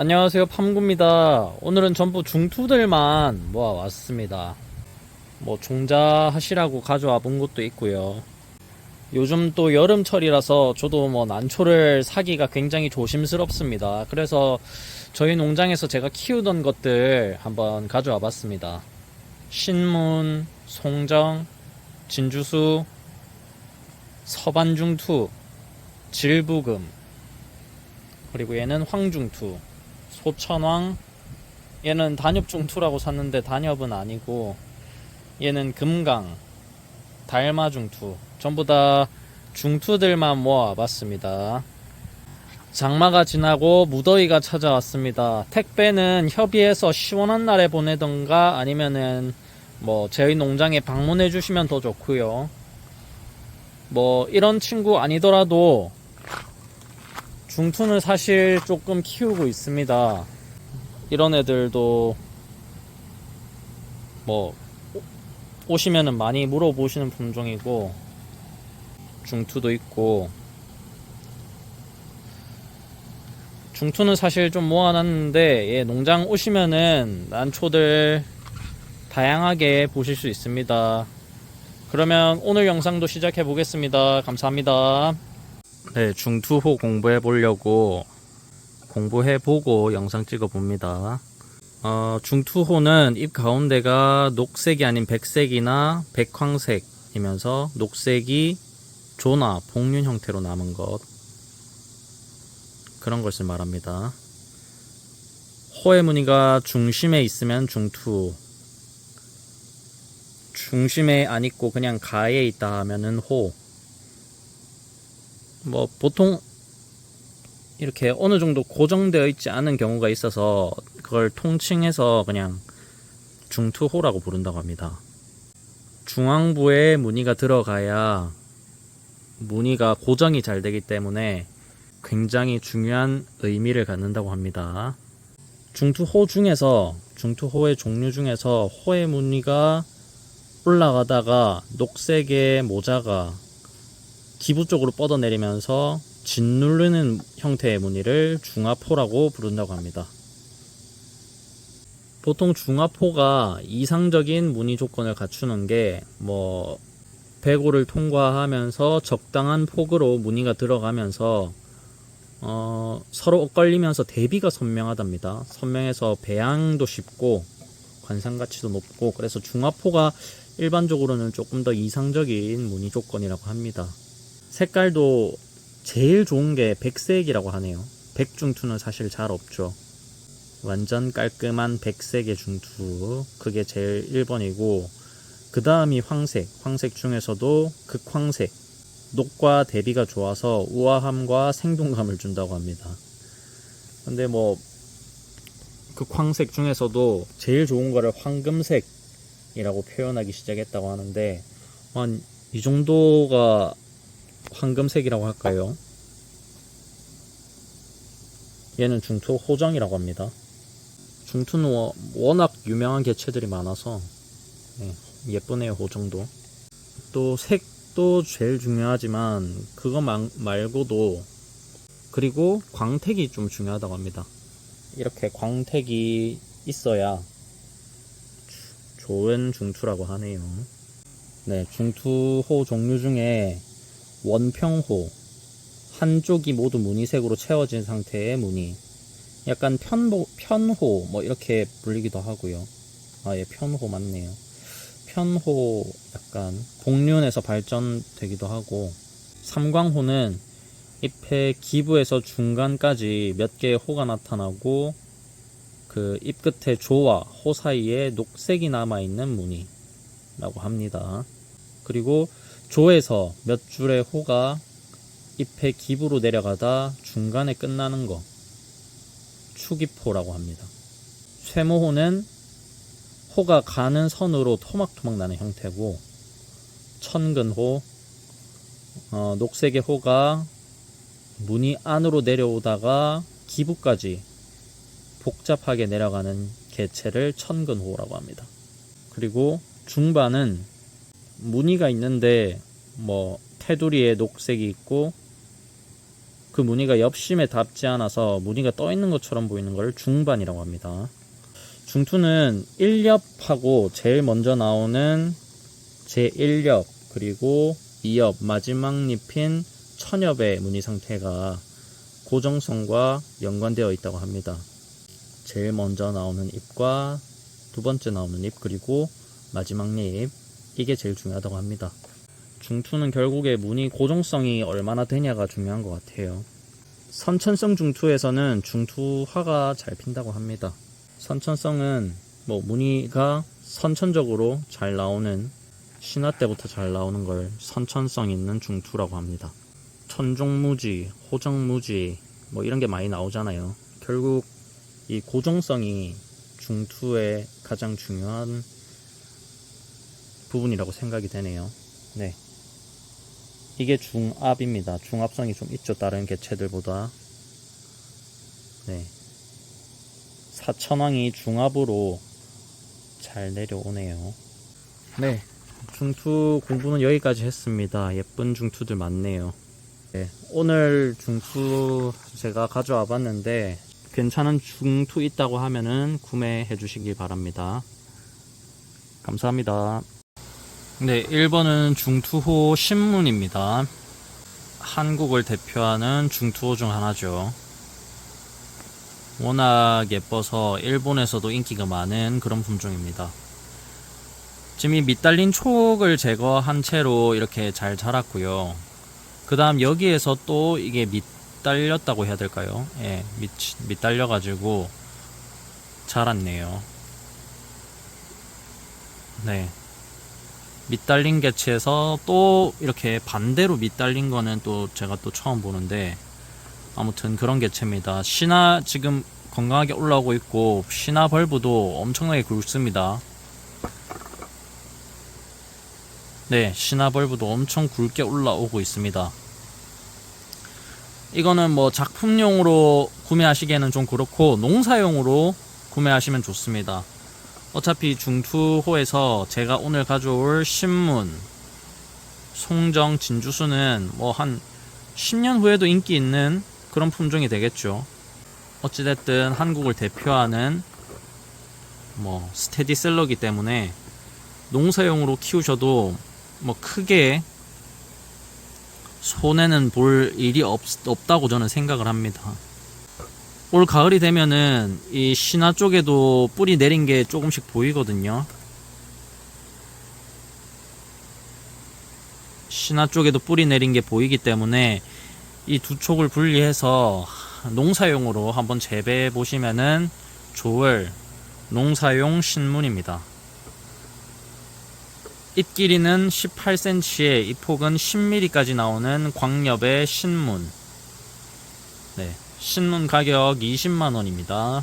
안녕하세요 팜구입니다. 오늘은 전부 중투들만 모아왔습니다. 뭐 종자 하시라고 가져와 본 것도 있고요. 요즘 또 여름철이라서 저도 뭐 난초를 사기가 굉장히 조심스럽습니다. 그래서 저희 농장에서 제가 키우던 것들 한번 가져와 봤습니다. 신문, 송정, 진주수, 서반중투, 질부금 그리고 얘는 황중투 소천왕. 얘는 단엽 중투라고 샀는데 단엽은 아니고 얘는 금강 달마 중투. 전부 다 중투들만 모아봤습니다. 장마가 지나고 무더위가 찾아왔습니다. 택배는 협의해서 시원한 날에 보내던가 아니면은 뭐 저희 농장에 방문해 주시면 더 좋고요. 뭐 이런 친구 아니더라도 중투는 사실 조금 키우고 있습니다. 이런 애들도 뭐 오- 오시면은 많이 물어보시는 품종이고 중투도 있고 중투는 사실 좀 모아놨는데 예, 농장 오시면은 난초들 다양하게 보실 수 있습니다. 그러면 오늘 영상도 시작해 보겠습니다. 감사합니다. 네, 중투호 공부해 보려고 공부해 보고 영상 찍어 봅니다. 어, 중투호는 잎 가운데가 녹색이 아닌 백색이나 백황색이면서 녹색이 조나 복륜 형태로 남은 것 그런 것을 말합니다. 호의 무늬가 중심에 있으면 중투 중심에 안 있고 그냥 가에 있다 하면은 호 뭐 보통 이렇게 어느 정도 고정되어 있지 않은 경우가 있어서 그걸 통칭해서 그냥 중투호라고 부른다고 합니다. 중앙부에 무늬가 들어가야 무늬가 고정이 잘 되기 때문에 굉장히 중요한 의미를 갖는다고 합니다. 중투호 중에서 중투호의 종류 중에서 호의 무늬가 올라가다가 녹색의 모자가 기부 쪽으로 뻗어내리면서 짓누르는 형태의 무늬를 중화포라고 부른다고 합니다. 보통 중화포가 이상적인 무늬 조건을 갖추는 게 뭐 배고를 통과하면서 적당한 폭으로 무늬가 들어가면서 어, 서로 엇갈리면서 대비가 선명하답니다. 선명해서 배양도 쉽고 관상 가치도 높고 그래서 중화포가 일반적으로는 조금 더 이상적인 무늬 조건이라고 합니다. 색깔도 제일 좋은 게 백색이라고 하네요. 백중투는 사실 잘 없죠. 완전 깔끔한 백색의 중투. 그게 제일 1번이고, 그 다음이 황색. 황색 중에서도 극황색. 녹과 대비가 좋아서 우아함과 생동감을 준다고 합니다. 근데 뭐, 극황색 중에서도 제일 좋은 거를 황금색이라고 표현하기 시작했다고 하는데, 한 이 정도가 황금색이라고 할까요? 얘는 중투 호정이라고 합니다. 중투는 워- 워낙 유명한 개체들이 많아서 예, 예쁘네요 호정도. 또 색도 제일 중요하지만 그거 마- 말고도 그리고 광택이 좀 중요하다고 합니다. 이렇게 광택이 있어야 주- 좋은 중투라고 하네요. 네, 중투호 종류 중에 원평호 한쪽이 모두 무늬색으로 채워진 상태의 무늬. 약간 편보, 편호 뭐 이렇게 불리기도 하고요. 아예 편호 맞네요. 편호 약간 복륜에서 발전되기도 하고. 삼광호는 잎의 기부에서 중간까지 몇 개의 호가 나타나고 그 잎 끝에 조와 호 사이에 녹색이 남아있는 무늬라고 합니다. 그리고 조에서 몇 줄의 호가 잎의 기부로 내려가다 중간에 끝나는 거 추기포라고 합니다. 쇠모호는 호가 가는 선으로 토막토막 나는 형태고 천근호 어, 녹색의 호가 무늬 안으로 내려오다가 기부까지 복잡하게 내려가는 개체를 천근호라고 합니다. 그리고 중반은 무늬가 있는데 뭐 테두리에 녹색이 있고 그 무늬가 옆심에 닿지 않아서 무늬가 떠 있는 것처럼 보이는 걸 중반이라고 합니다. 중투는 1엽하고 제일 먼저 나오는 제1엽 그리고 2엽 마지막 잎인 천엽의 무늬 상태가 고정성과 연관되어 있다고 합니다. 제일 먼저 나오는 잎과 두 번째 나오는 잎 그리고 마지막 잎 이게 제일 중요하다고 합니다. 중투는 결국에 무늬 고정성이 얼마나 되냐가 중요한 것 같아요. 선천성 중투에서는 중투화가 잘 핀다고 합니다. 선천성은 뭐 무늬가 선천적으로 잘 나오는 신화 때부터 잘 나오는 걸 선천성 있는 중투라고 합니다. 천종무지, 호정무지 뭐 이런 게 많이 나오잖아요. 결국 이 고정성이 중투의 가장 중요한 부분이라고 생각이 되네요. 네. 이게 중압입니다. 중압성이 좀 있죠. 다른 개체들보다. 네. 사천왕이 중압으로 잘 내려오네요. 네. 중투 공부는 여기까지 했습니다. 예쁜 중투들 많네요. 네. 오늘 중투 제가 가져와 봤는데 괜찮은 중투 있다고 하면은 구매해 주시기 바랍니다. 감사합니다. 네, 1번은 중투호 신문입니다. 한국을 대표하는 중투호 중 하나죠. 워낙 예뻐서 일본에서도 인기가 많은 그런 품종입니다. 지금 이 밑달린 촉을 제거한 채로 이렇게 잘 자랐고요. 그 다음 여기에서 또 이게 밑달렸다고 해야 될까요? 예, 밑, 밑달려가지고 자랐네요. 네. 밑달린 개체에서 또 이렇게 반대로 밑달린 거는 또 제가 또 처음 보는데 아무튼 그런 개체입니다. 신화 지금 건강하게 올라오고 있고 신화 벌브도 엄청나게 굵습니다. 네, 신화 벌브도 엄청 굵게 올라오고 있습니다. 이거는 뭐 작품용으로 구매하시기에는 좀 그렇고 농사용으로 구매하시면 좋습니다. 어차피 중투호에서 제가 오늘 가져올 신문, 송정, 진주수는 뭐 한 10년 후에도 인기 있는 그런 품종이 되겠죠. 어찌됐든 한국을 대표하는 뭐 스테디셀러기 때문에 농사용으로 키우셔도 뭐 크게 손해는 볼 일이 없, 없다고 저는 생각을 합니다. 올 가을이 되면은 이 신화 쪽에도 뿌리 내린 게 조금씩 보이거든요. 신화 쪽에도 뿌리 내린 게 보이기 때문에 이 두 촉을 분리해서 농사용으로 한번 재배해 보시면은 좋을 농사용 신문입니다. 잎 길이는 18cm에 잎 폭은 10mm까지 나오는 광엽의 신문. 네. 신문 가격 20만원입니다.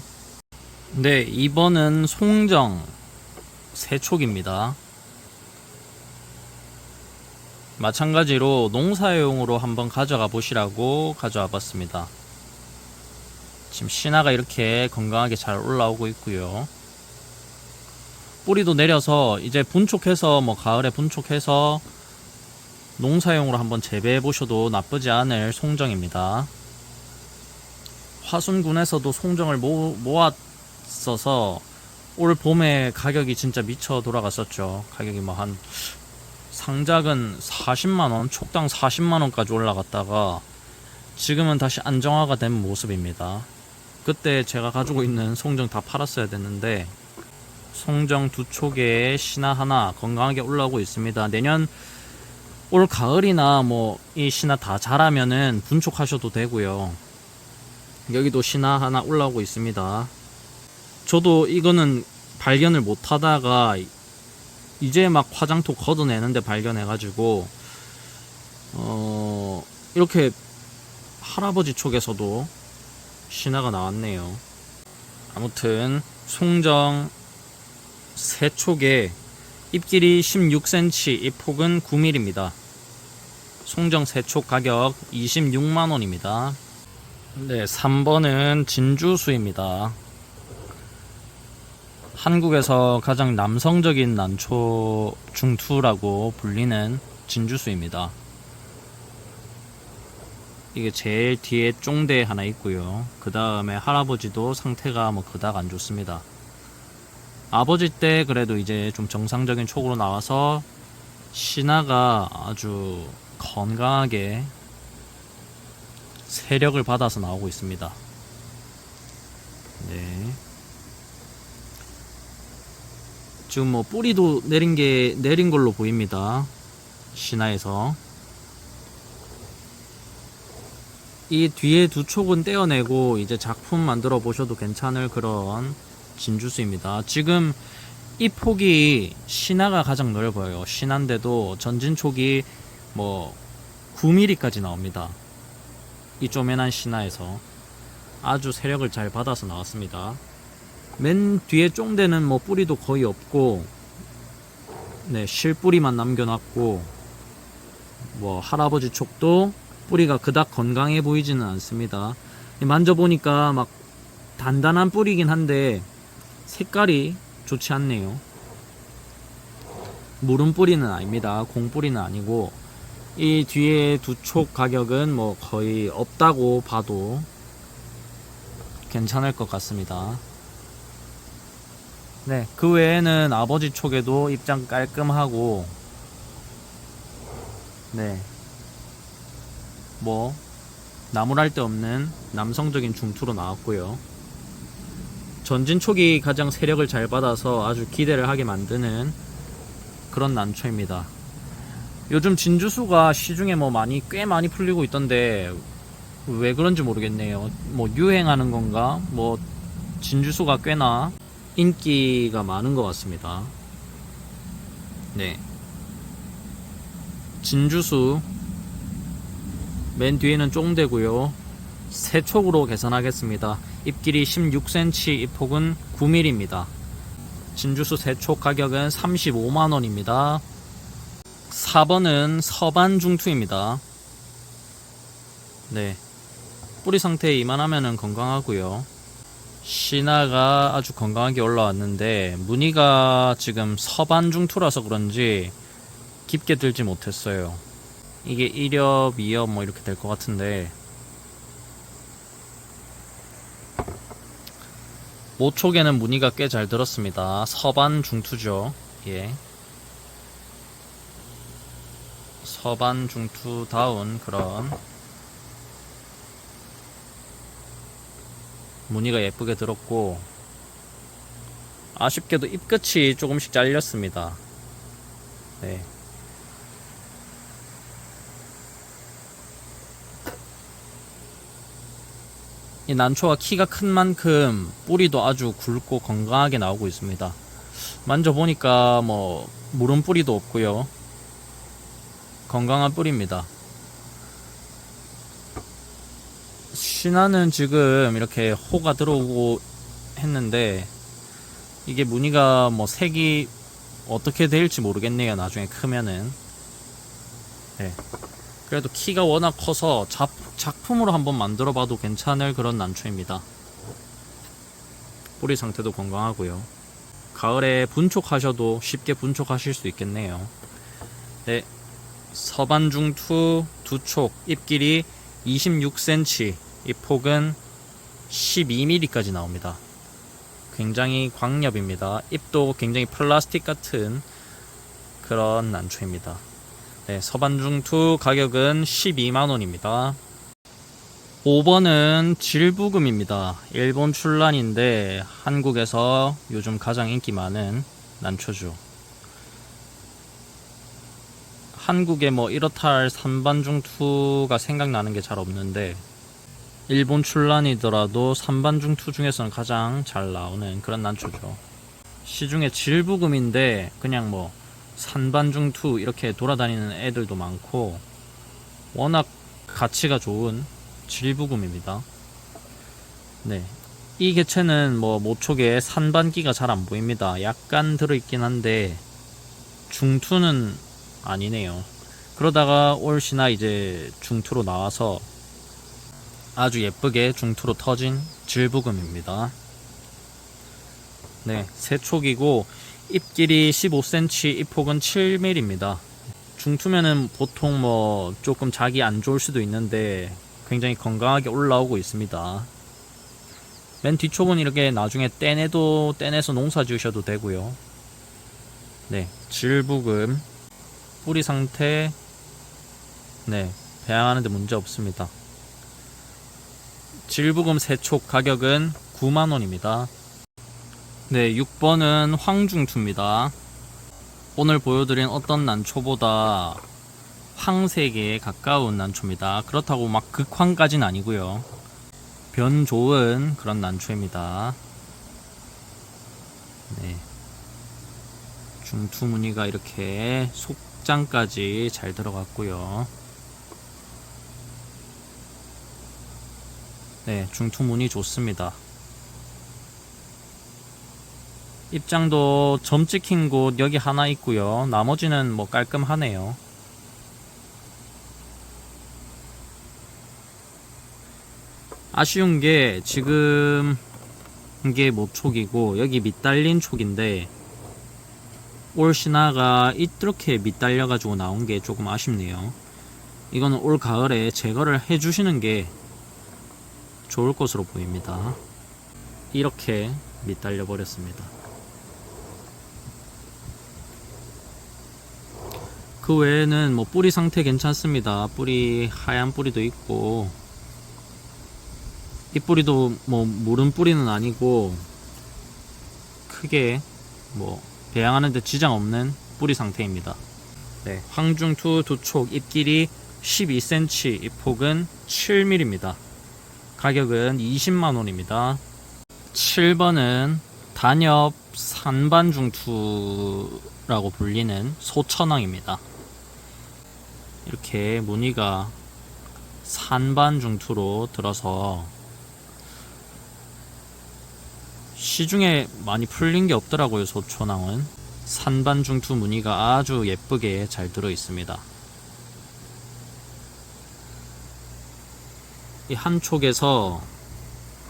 네, 2번은 송정 세촉입니다. 마찬가지로 농사용으로 한번 가져가 보시라고 가져와 봤습니다. 지금 신화가 이렇게 건강하게 잘 올라오고 있고요. 뿌리도 내려서 이제 분촉해서 뭐 가을에 분촉해서 농사용으로 한번 재배해 보셔도 나쁘지 않을 송정입니다. 화순군에서도 송정을 모, 모았어서 올 봄에 가격이 진짜 미쳐 돌아갔었죠. 가격이 뭐 한 상작은 40만원, 촉당 40만원까지 올라갔다가 지금은 다시 안정화가 된 모습입니다. 그때 제가 가지고 있는 송정 다 팔았어야 됐는데 송정 두 촉에 신화 하나 건강하게 올라오고 있습니다. 내년 올 가을이나 뭐 이 신화 다 자라면은 분촉하셔도 되고요. 여기도 신화 하나 올라오고 있습니다. 저도 이거는 발견을 못 하다가 이제 막 화장토 걷어내는데 발견해가지고 어 이렇게 할아버지 쪽에서도 신화가 나왔네요. 아무튼 송정 세 촉에 잎길이 16cm, 잎폭은 9mm입니다. 송정 세촉 가격 26만원입니다. 네, 3번은 진주수입니다. 한국에서 가장 남성적인 난초 중투라고 불리는 진주수입니다. 이게 제일 뒤에 쫑대 하나 있고요. 그 다음에 할아버지도 상태가 뭐 그닥 안 좋습니다. 아버지 때 그래도 이제 좀 정상적인 촉으로 나와서 신하가 아주 건강하게 세력을 받아서 나오고 있습니다. 네. 지금 뭐 뿌리도 내린 게 내린 걸로 보입니다. 신화에서 이 뒤에 두 촉은 떼어내고 이제 작품 만들어 보셔도 괜찮을 그런 진주수입니다. 지금 이 폭이 신화가 가장 넓어요. 신한데도 전진 촉이 뭐 9mm까지 나옵니다. 이 쪼매난 신화에서 아주 세력을 잘 받아서 나왔습니다. 맨 뒤에 쫑대는 뭐 뿌리도 거의 없고 네 실뿌리만 남겨놨고 뭐 할아버지 촉도 뿌리가 그닥 건강해 보이지는 않습니다. 만져보니까 막 단단한 뿌리긴 한데 색깔이 좋지 않네요. 무른 뿌리는 아닙니다. 공 뿌리는 아니고 이 뒤에 두 촉 가격은 뭐 거의 없다고 봐도 괜찮을 것 같습니다. 네, 그 외에는 아버지 촉에도 입장 깔끔하고 네, 뭐 나무랄 데 없는 남성적인 중투로 나왔고요. 전진 촉이 가장 세력을 잘 받아서 아주 기대를 하게 만드는 그런 난초입니다. 요즘 진주수가 시중에 뭐 많이 꽤 많이 풀리고 있던데 왜 그런지 모르겠네요. 뭐 유행하는 건가? 뭐 진주수가 꽤나 인기가 많은 것 같습니다. 네. 진주수 맨 뒤에는 쫑대고요. 세 촉으로 계산하겠습니다. 잎길이 16cm, 잎폭은 9mm입니다. 진주수 세촉 가격은 35만원입니다. 4번은 서반 중투입니다. 네. 뿌리 상태 이만하면은 건강하고요. 신화가 아주 건강하게 올라왔는데 무늬가 지금 서반 중투라서 그런지 깊게 들지 못했어요. 이게 1엽, 2엽 뭐 이렇게 될 것 같은데 모촉에는 무늬가 꽤 잘 들었습니다. 서반 중투죠. 예. 서반 중투다운 그런 무늬가 예쁘게 들었고 아쉽게도 잎끝이 조금씩 잘렸습니다. 네. 이 난초가 키가 큰 만큼 뿌리도 아주 굵고 건강하게 나오고 있습니다. 만져보니까 뭐 무른 뿌리도 없고요. 건강한 뿌리입니다. 신화는 지금 이렇게 호가 들어오고 했는데 이게 무늬가 뭐 색이 어떻게 될지 모르겠네요. 나중에 크면은. 네. 그래도 키가 워낙 커서 작, 작품으로 한번 만들어 봐도 괜찮을 그런 난초입니다. 뿌리 상태도 건강하고요. 가을에 분촉하셔도 쉽게 분촉하실 수 있겠네요. 네. 서반중투 두촉 잎길이 26cm 잎폭은 12mm까지 나옵니다. 굉장히 광엽입니다. 잎도 굉장히 플라스틱 같은 그런 난초입니다. 네, 서반중투 가격은 12만원입니다. 5번은 질부금입니다. 일본 출란인데 한국에서 요즘 가장 인기 많은 난초죠. 한국에 뭐 이렇다 할 산반중투가 생각나는 게 잘 없는데 일본 출란이더라도 산반중투 중에서는 가장 잘 나오는 그런 난초죠. 시중에 질부금인데 그냥 뭐 산반중투 이렇게 돌아다니는 애들도 많고 워낙 가치가 좋은 질부금입니다. 네. 이 개체는 뭐 모촉에 산반기가 잘 안 보입니다. 약간 들어있긴 한데 중투는 아니네요. 그러다가 올시나 이제 중투로 나와서 아주 예쁘게 중투로 터진 질부금입니다. 네, 세촉이고 잎 길이 15cm, 잎 폭은 7mm입니다. 중투면은 보통 뭐 조금 자기 안 좋을 수도 있는데 굉장히 건강하게 올라오고 있습니다. 맨 뒤쪽은 이렇게 나중에 떼내도 떼내서 농사 지으셔도 되고요. 네, 질부금 뿌리 상태 네, 배양하는데 문제 없습니다. 질부금 세촉 가격은 9만원입니다. 네, 6번은 황중투입니다. 오늘 보여드린 어떤 난초보다 황색에 가까운 난초입니다. 그렇다고 막 극황까지는 아니고요. 변 좋은 그런 난초입니다. 네. 중투 무늬가 이렇게 속 장까지 잘 들어갔고요. 네, 중투 무늬 좋습니다. 입장도 점 찍힌 곳 여기 하나 있고요. 나머지는 뭐 깔끔하네요. 아쉬운 게 지금 이게 모촉이고 여기 밑달린 촉인데 올 신화가 이렇게 밑달려 가지고 나온 게 조금 아쉽네요. 이거는 올 가을에 제거를 해 주시는 게 좋을 것으로 보입니다. 이렇게 밑달려 버렸습니다. 그 외에는 뭐 뿌리 상태 괜찮습니다. 뿌리 하얀 뿌리도 있고 이 뿌리도 뭐 무른 뿌리는 아니고 크게 뭐 배양하는 데 지장 없는 뿌리 상태입니다. 네, 황중투 두촉 잎길이 12cm, 잎폭은 7mm입니다. 가격은 20만원입니다. 7번은 단엽 산반중투라고 불리는 소천왕입니다. 이렇게 무늬가 산반중투로 들어서 시중에 많이 풀린 게 없더라고요 소천왕은. 산반중투 무늬가 아주 예쁘게 잘 들어 있습니다. 이 한쪽에서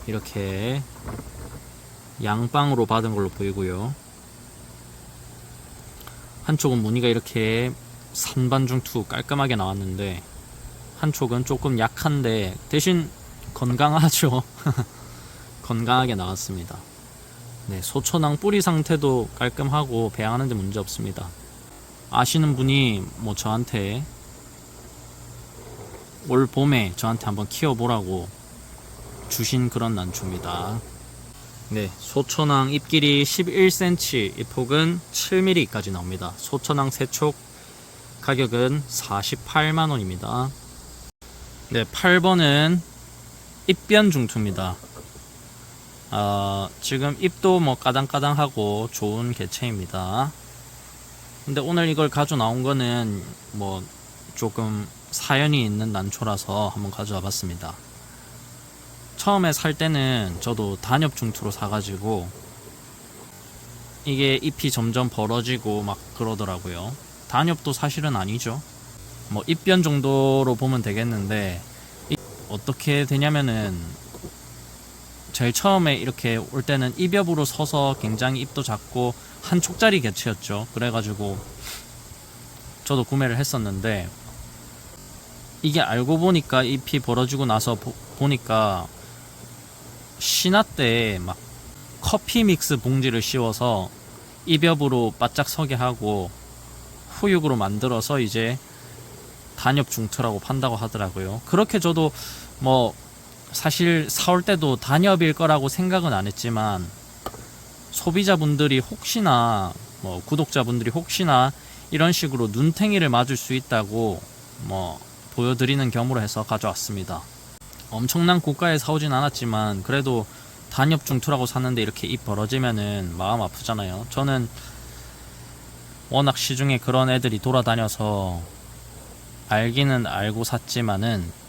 이렇게 양방으로 받은 걸로 보이고요. 한쪽은 무늬가 이렇게 산반중투 깔끔하게 나왔는데 한쪽은 조금 약한데 대신 건강하죠. 건강하게 나왔습니다 네, 소천왕 뿌리 상태도 깔끔하고 배양하는데 문제 없습니다. 아시는 분이 뭐 저한테 올 봄에 저한테 한번 키워보라고 주신 그런 난초입니다. 네, 소천왕 잎길이 11cm, 잎폭은 7mm까지 나옵니다. 소천왕 세촉 가격은 48만원입니다. 네, 8번은 입변 중투입니다. 어, 지금 잎도 뭐 까당까당하고 좋은 개체입니다. 근데 오늘 이걸 가져 나온 거는 뭐 조금 사연이 있는 난초라서 한번 가져와 봤습니다. 처음에 살 때는 저도 단엽 중투로 사가지고 이게 잎이 점점 벌어지고 막 그러더라고요. 단엽도 사실은 아니죠. 뭐 잎변 정도로 보면 되겠는데 어떻게 되냐면은 제일 처음에 이렇게 올 때는 입엽으로 서서 굉장히 입도 작고 한 촉짜리 개체였죠. 그래가지고 저도 구매를 했었는데 이게 알고 보니까 잎이 벌어지고 나서 보, 보니까 신화 때 막 커피 믹스 봉지를 씌워서 입엽으로 바짝 서게 하고 후육으로 만들어서 이제 단엽 중투라고 판다고 하더라고요. 그렇게 저도 뭐 사실 사올 때도 단엽일 거라고 생각은 안 했지만 소비자분들이 혹시나 뭐 구독자분들이 혹시나 이런 식으로 눈탱이를 맞을 수 있다고 뭐 보여드리는 겸으로 해서 가져왔습니다. 엄청난 고가에 사오진 않았지만 그래도 단엽 중투라고 샀는데 이렇게 입 벌어지면은 마음 아프잖아요. 저는 워낙 시중에 그런 애들이 돌아다녀서 알기는 알고 샀지만은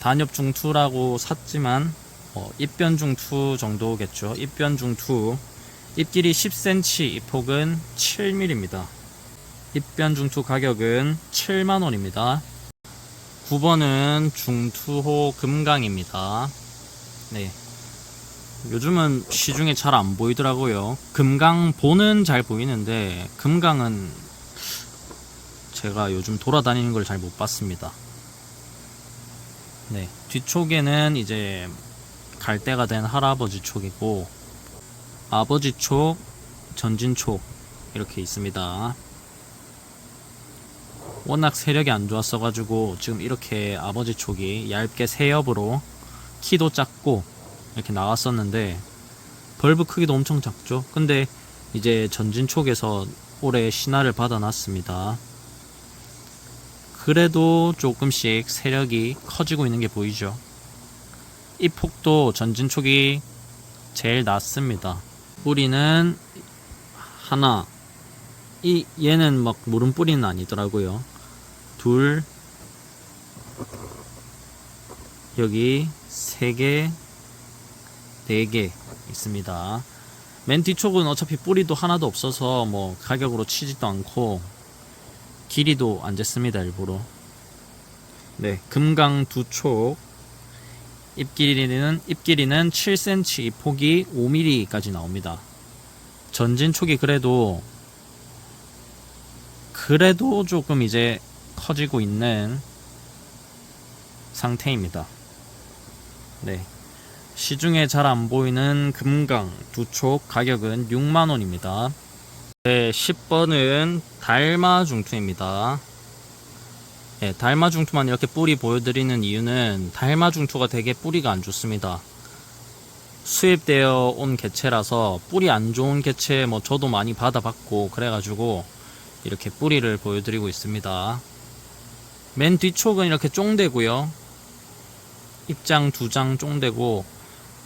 단엽 중투라고 샀지만 어, 입변 중투 정도겠죠. 입변 중투 입길이 10cm, 입폭은 7mm입니다. 입변 중투 가격은 7만원입니다. 9번은 중투호 금강입니다. 네. 요즘은 시중에 잘 안 보이더라고요. 금강 보는 잘 보이는데, 금강은 제가 요즘 돌아다니는 걸 잘 못 봤습니다. 네, 뒤쪽에는 이제 갈대가 된 할아버지 촉이고 아버지 촉, 전진 촉 이렇게 있습니다. 워낙 세력이 안 좋았어가지고 지금 이렇게 아버지 촉이 얇게 세엽으로 키도 작고 이렇게 나왔었는데 벌브 크기도 엄청 작죠. 근데 이제 전진 촉에서 올해 신화를 받아놨습니다. 그래도 조금씩 세력이 커지고 있는 게 보이죠. 이 폭도 전진 촉이 제일 낮습니다. 뿌리는 하나, 이 얘는 막 무른 뿌리는 아니더라고요. 둘, 여기 세 개, 네 개 있습니다. 맨 뒤쪽은 어차피 뿌리도 하나도 없어서 뭐 가격으로 치지도 않고 길이도 안 쟀습니다 일부러. 네, 금강 두 촉. 잎 길이는 잎 길이는 7cm, 잎 폭이 5mm까지 나옵니다. 전진 촉이 그래도 그래도 조금 이제 커지고 있는 상태입니다. 네. 시중에 잘 안 보이는 금강 두촉 가격은 6만원입니다. 네, 10번은 달마 중투입니다. 네, 달마 중투만 이렇게 뿌리 보여드리는 이유는 달마 중투가 되게 뿌리가 안 좋습니다. 수입되어 온 개체라서 뿌리 안 좋은 개체 뭐 저도 많이 받아봤고 그래가지고 이렇게 뿌리를 보여드리고 있습니다. 맨 뒤촉은 이렇게 쫑대고요. 입장 두 장 쫑대고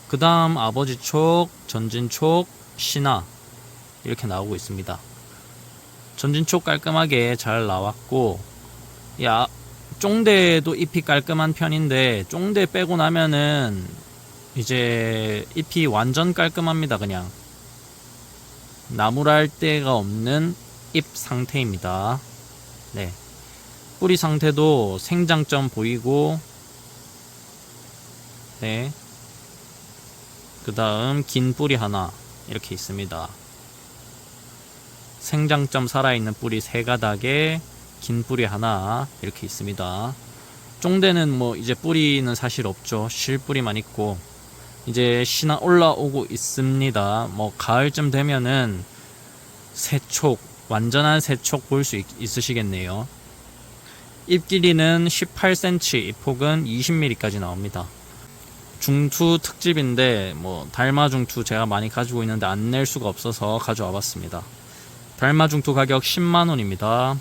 그 다음 아버지 촉, 전진 촉, 신화 이렇게 나오고 있습니다. 전진 촉 깔끔하게 잘 나왔고 야 쫑대도 잎이 깔끔한 편인데 쫑대 빼고 나면은 이제 잎이 완전 깔끔합니다 그냥 나무랄 데가 없는 잎 상태입니다. 네. 뿌리 상태도 생장점 보이고, 네. 그 다음 긴 뿌리 하나, 이렇게 있습니다. 생장점 살아있는 뿌리 세 가닥에 긴 뿌리 하나, 이렇게 있습니다. 쫑대는 뭐 이제 뿌리는 사실 없죠. 실 뿌리만 있고, 이제 신화 올라오고 있습니다. 뭐 가을쯤 되면은 새촉, 완전한 새촉 볼 수 있으시겠네요. 잎 길이는 18cm, 잎 폭은 20mm까지 나옵니다. 중투 특집인데 뭐 달마 중투 제가 많이 가지고 있는데 안 낼 수가 없어서 가져와 봤습니다. 달마 중투 가격 10만 원입니다.